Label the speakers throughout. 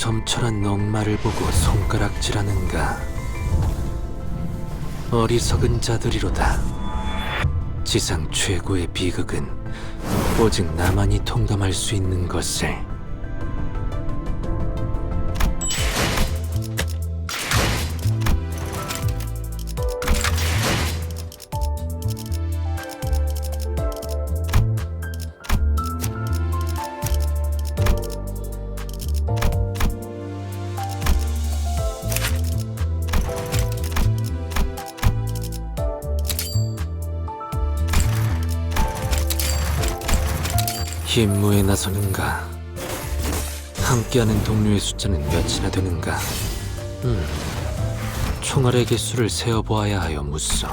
Speaker 1: 점철한 넉마를 보고 손가락질하는가? 어리석은 자들이로다. 지상 최고의 비극은 오직 나만이 통감할 수 있는 것을 임무에 나서는가? 함께하는 동료의 숫자는 몇이나 되는가? 음, 총알의 개수를 세어보아야 하여 묻소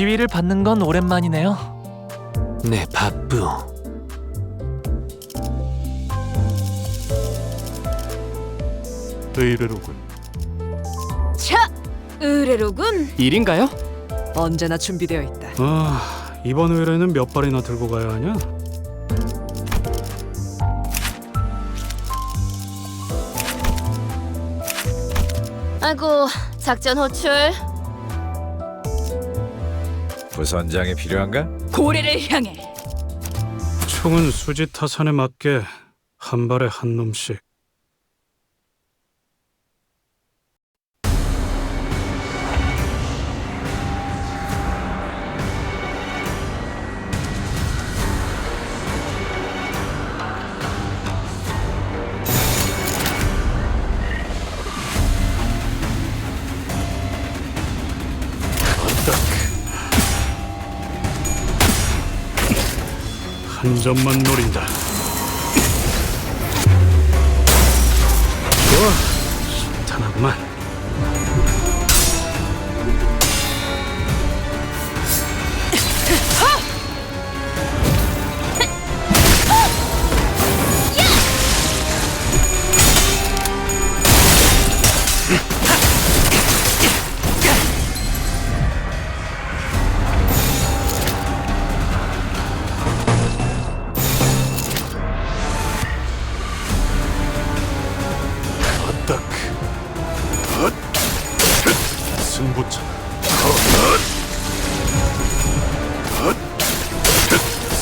Speaker 2: 지위를 받는 건 오랜만이네요.
Speaker 1: 네 바쁘.
Speaker 3: 의뢰로군.
Speaker 4: 차! 의뢰로군.
Speaker 2: 일인가요?
Speaker 4: 언제나 준비되어 있다.
Speaker 3: 아 이번 의뢰는 몇 발이나 들고 가야 하냐?
Speaker 4: 아이고, 작전 호출.
Speaker 5: 부선장이 필요한가?
Speaker 4: 고래를 향해.
Speaker 3: 총은 수지 타산에 맞게 한 발에 한 놈씩. 점만 노린다. 좋아, 신탄하구만.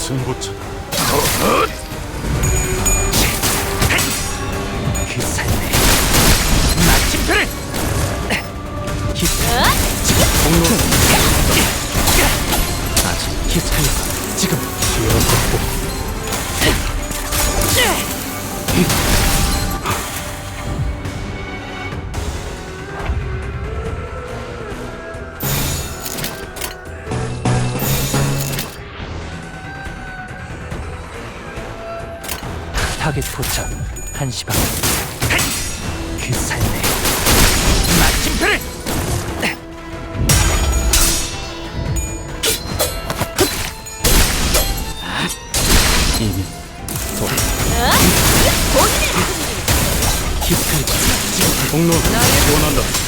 Speaker 3: 승부차.
Speaker 2: 그 타겟 포착. 1시 반. 그 삶에 마침표를! 이미 기스칼리파 지금
Speaker 3: 공로 지원한다.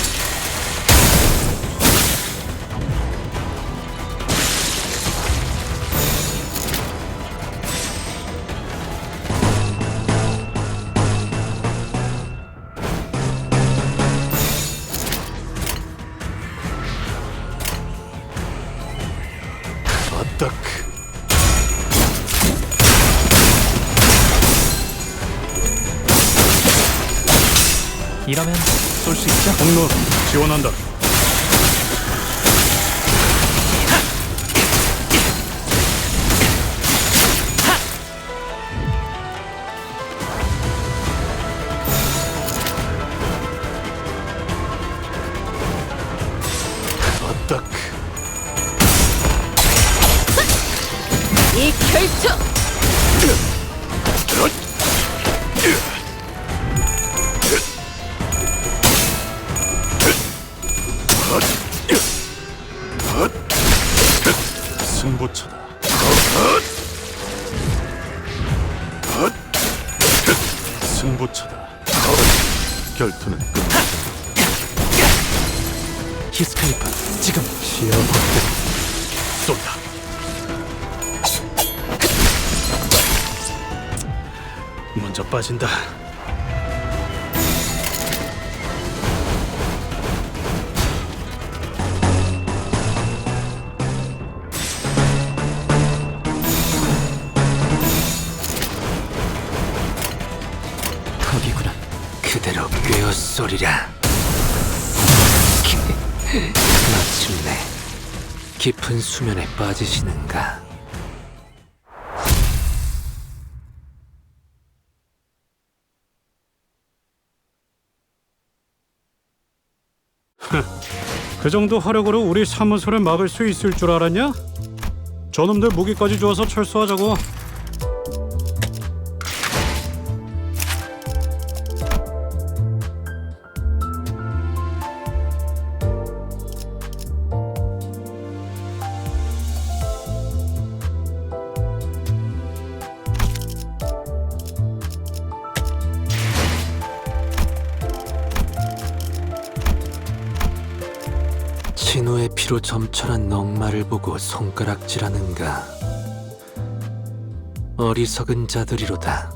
Speaker 2: 이러면 쏠 수 있죠?
Speaker 3: 공로 지원한다. 승부차다. 결투는 끝.
Speaker 2: 기스칼리파 지금
Speaker 3: 시야 확보. 쏜다. 먼저 빠진다.
Speaker 2: 거기구나.
Speaker 1: 그대로 꿰어쏘리라. 마침내 깊은 수면에 빠지시는가?
Speaker 3: 그 정도 화력으로 우리 사무소를 막을 수 있을 줄 알았냐? 저놈들 무기까지 주어서 철수하자고.
Speaker 1: 점철한 넉마를 보고 손가락질하는가? 어리석은 자들이로다.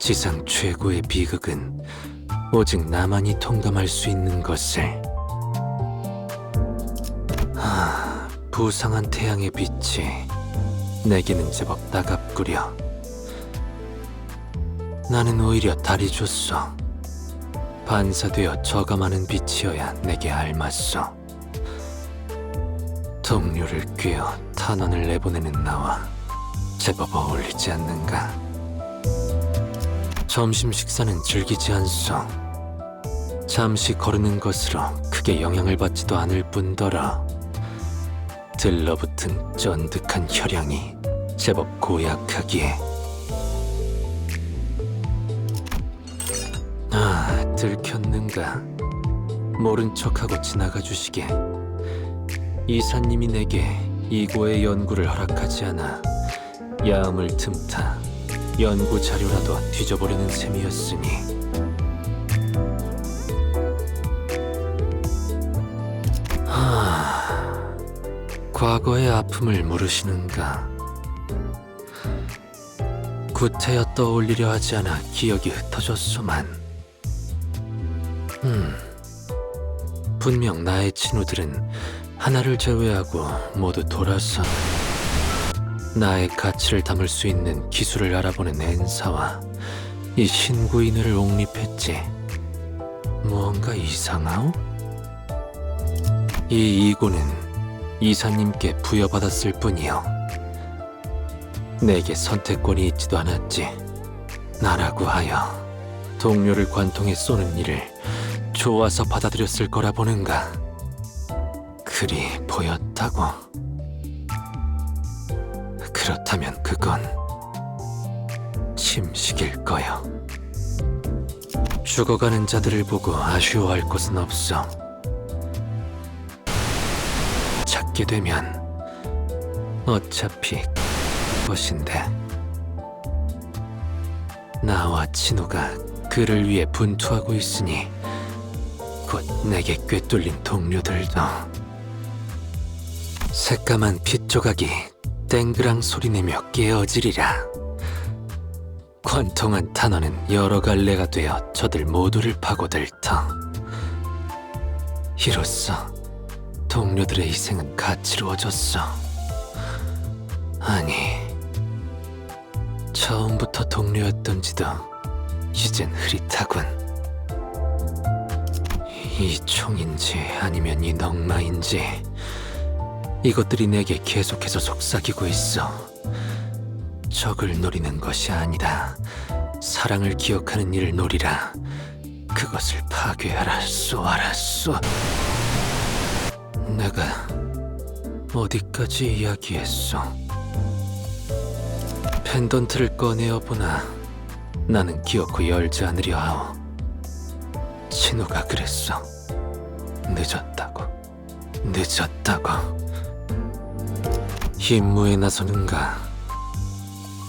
Speaker 1: 지상 최고의 비극은 오직 나만이 통감할 수 있는 것을. 하, 부상한 태양의 빛이 내게는 제법 따갑구려. 나는 오히려 달이 줬어. 반사되어 저감하는 빛이어야 내게 알맞소. 동료를 꿰어 탄원을 내보내는 나와 제법 어울리지 않는가. 점심 식사는 즐기지 않소. 잠시 거르는 것으로 크게 영향을 받지도 않을 뿐더러 들러붙은 쫀득한 혈향이 제법 고약하기에 아 들켰는가 모른 척하고 지나가 주시게 이사님이 내게 이고의 연구를 허락하지 않아 야음을 틈타 연구 자료라도 뒤져보려는 셈이었으니. 하... 과거의 아픔을 모르시는가? 구태여 떠올리려 하지 않아 기억이 흩어졌소만. 음... 분명 나의 친구들은 하나를 제외하고 모두 돌아서 나의 가치를 담을 수 있는 기술을 알아보는 엔사와 이 신구인을 옹립했지. 무언가 이상하오? 이 이고는 이사님께 부여받았을 뿐이요. 내게 선택권이 있지도 않았지. 나라고 하여 동료를 관통해 쏘는 일을 좋아서 받아들였을 거라 보는가. 그리 보였다고. 그렇다면 그건 침식일 거요. 죽어가는 자들을 보고 아쉬워할 것은 없어. 찾게 되면 어차피 것인데 나와 진우가 그를 위해 분투하고 있으니 곧 내게 꿰뚫린 동료들도 새까만 핏 조각이 땡그랑 소리내며 깨어지리라. 관통한 탄원은 여러 갈래가 되어 저들 모두를 파고들 터. 이로써 동료들의 희생은 가치로워졌어. 아니, 처음부터 동료였던지도 이젠 흐릿하군. 이 총인지 아니면 이 넉마인지 이것들이 내게 계속해서 속삭이고 있어. 적을 노리는 것이 아니다. 사랑을 기억하는 일을 노리라. 그것을 파괴하라, 쏘아라, 쏘. 내가 어디까지 이야기했어? 펜던트를 꺼내어 보나 나는 기어코 열지 않으려 하오. 진우가 그랬어. 늦었다고. 늦었다고. 임무에 나서는가?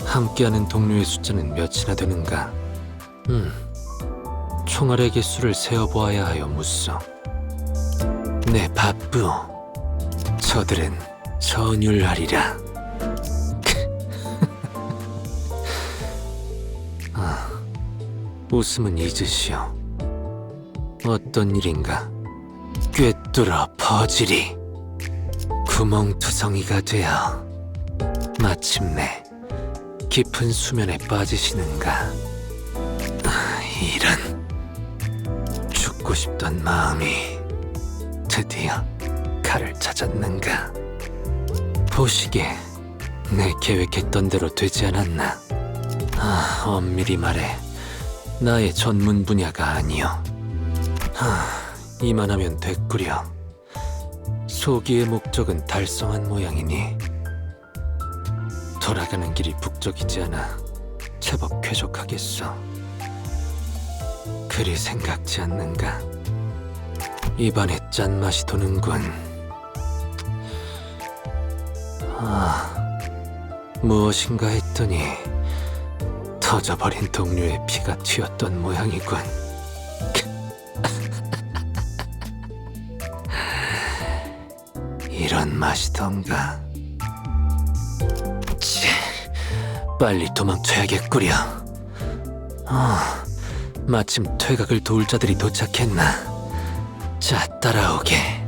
Speaker 1: 함께하는 동료의 숫자는 몇이나 되는가? 음, 총알의 개수를 세어보아야 하여 묻소. 네, 바쁘. 저들은 전율하리라. 아, 웃음은 잊으시오. 어떤 일인가? 꿰뚫어 퍼지리. 구멍투성이가 되어 마침내 깊은 수면에 빠지시는가? 아, 이런 죽고 싶던 마음이 드디어 칼을 찾았는가? 보시게 내 계획했던 대로 되지 않았나? 아, 엄밀히 말해 나의 전문 분야가 아니오. 하, 이만하면 됐구려. 소기의 목적은 달성한 모양이니 돌아가는 길이 북적이지 않아 제법 쾌적하겠어. 그리 생각지 않는가? 입안에 짠맛이 도는군. 아, 무엇인가 했더니 터져버린 동료의 피가 튀었던 모양이군. 이런 맛이던가. 치, 빨리 도망쳐야겠구려. 어, 마침 퇴각을 도울 자들이 도착했나. 자, 따라오게.